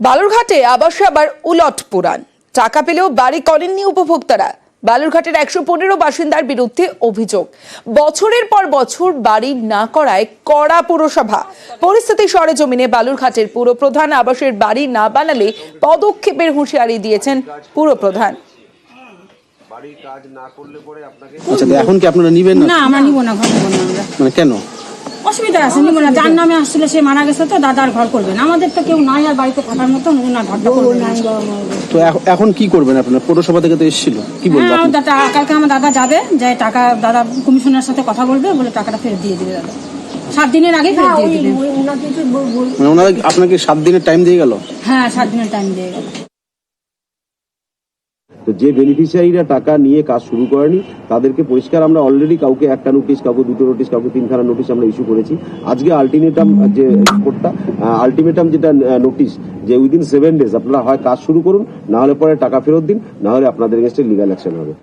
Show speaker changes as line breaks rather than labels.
বালুরঘাটে আবাসে আবার উলট পুরাণ। টাকা পেলেও বাড়ি করেননি উপভোক্তারা। বালুরঘাটের একশো পনেরো বাসিন্দার বিরুদ্ধে অভিযোগ। বছরের পর বছর বাড়ি না করায় কড়া পুরসভা। পরিস্থিতি সরেজমিনে বালুরঘাটের পুরপ্রধান আবাসের বাড়ি না বানালে পদক্ষেপের হুঁশিয়ারি দিয়েছেন পুরপ্রধান।
বাড়ির কাজ না করলে পরে আপনাকে
আচ্ছা এখন কি আপনারা নিবেন না?
না আমরা নিব না ঘর না আমরা।
মানে কেন?
অসুবিধা আছে নিব না। যার নামে আসছিল সে মারা গেছে তো দাদার ঘর করবেন আমাদের তো কেউ নাই আর বাড়িতে থাকার মতো ওনার ঘরটা করবেন
তো এখন কি করবেন আপনার? পৌরসভা থেকে তো এসেছিল। কি বলব
হ্যাঁ আমার দাদা কালকে আমার দাদা যাবে যে টাকা দাদা কমিশনার সাথে কথা বলবে বলে টাকাটা ফেরত দিয়ে দিবে দাদা। সাত দিনের আগে ফেরত দিয়ে দিবে।
মানে আপনাকে সাত দিনের টাইম দিয়ে গেল?
হ্যাঁ সাত দিনের টাইম দিয়ে গেল।
তো যে বেনিফিশিয়ারিরা টাকা নিয়ে কাজ শুরু করেনি, তাদেরকে পরিষ্কার আমরা অলরেডি কাউকে একটা নোটিশ কাউকে দুটো নোটিশ কাউকে তিনখানা নোটিশ আমরা ইস্যু করেছি। আজকে আলটিমেটাম যে রিপোর্টটা আলটিমেটাম যেটা নোটিশ যে উইদিন সেভেন ডেজ আপনারা হয় কাজ শুরু করুন নাহলে পরে টাকা ফেরত দিন নাহলে আপনাদের এগেনস্টে লিগাল অ্যাকশন হবে।